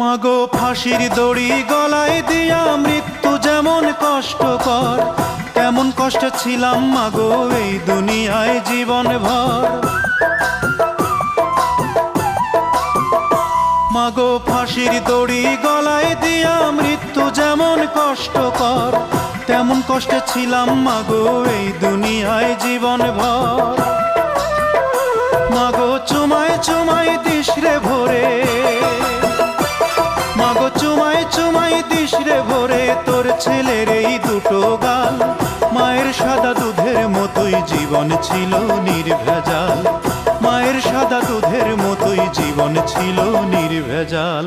মাগো ফাঁসির দড়ি গলায় দিয়া মৃত্যু যেমন কষ্টকর, তেমন কষ্ট ছিলাম মাগো এই দুনিয়ায় জীবন ভর মাগো ফাঁসির দড়ি গলায় দিয়া মৃত্যু যেমন কষ্টকর, তেমন কষ্টে ছিলাম মাগো এই দুনিয়ায় জীবন ভর মাগো চুমাই তিসরে ভোরে তোর ছেলের এই দুটো গাল মায়ের সাদা দুধের মতোই জীবন ছিল নির্ভেজাল। মায়ের সাদা দুধের মতোই জীবন ছিল নির্ভেজাল।